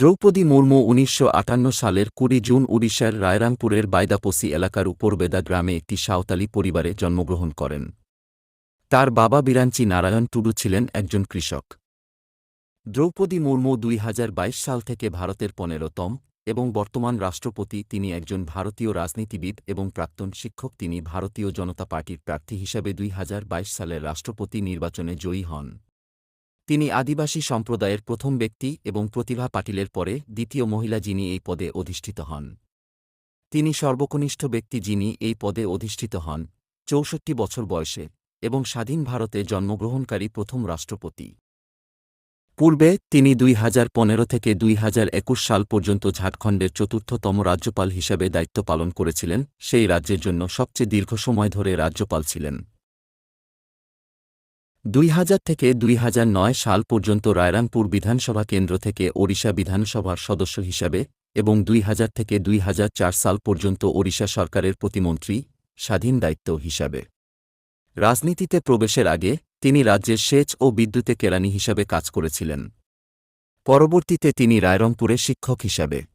দ্রৌপদী মুর্মু উনিশশো আটান্ন সালের কুড়ি জুন উড়িষ্যার রায়রাংপুরের বাইদাপসি এলাকার উপরবেদা গ্রামে একটি সাঁওতালি পরিবারে জন্মগ্রহণ করেন। তার বাবা বিরাঞ্চি নারায়ণ টুডু ছিলেন একজন কৃষক। দ্রৌপদী মুর্মু দুই হাজার বাইশ সাল থেকে ভারতের পনেরোতম এবং বর্তমান রাষ্ট্রপতি তিনি একজন ভারতীয় রাজনীতিবিদ এবং প্রাক্তন শিক্ষক। তিনি ভারতীয় জনতা পার্টির প্রার্থী হিসাবে দুই হাজার বাইশ সালের রাষ্ট্রপতি নির্বাচনে জয়ী হন। তিনি আদিবাসী সম্প্রদায়ের প্রথম ব্যক্তি এবং প্রতিভা পাটিলের পরে দ্বিতীয় মহিলা যিনি এই পদে অধিষ্ঠিত হন। তিনি সর্বকনিষ্ঠ ব্যক্তি যিনি এই পদে অধিষ্ঠিত হন, চৌষট্টি বছর বয়সে এবং স্বাধীন ভারতে জন্মগ্রহণকারী প্রথম রাষ্ট্রপতি। পূর্বে তিনি দুই হাজার পনেরো থেকে দুই হাজার একুশ সাল পর্যন্ত ঝাড়খণ্ডের চতুর্থতম রাজ্যপাল হিসাবে দায়িত্ব পালন করেছিলেন, সেই রাজ্যের জন্য সবচেয়ে দীর্ঘ সময় ধরে রাজ্যপাল ছিলেন। দুই হাজার থেকে দুই হাজার নয় সাল পর্যন্ত রায়রাংপুর বিধানসভা কেন্দ্র থেকে ওড়িশা বিধানসভার সদস্য হিসাবে এবং দুই হাজার থেকে দুই হাজার চার সাল পর্যন্ত ওড়িশা সরকারের প্রতিমন্ত্রী, স্বাধীন দায়িত্ব হিসাবে। রাজনীতিতে প্রবেশের আগে তিনি রাজ্যের সেচ ও বিদ্যুতে কেরানি হিসাবে কাজ করেছিলেন। পরবর্তীতে তিনি রায়রংপুরে শিক্ষক হিসাবে।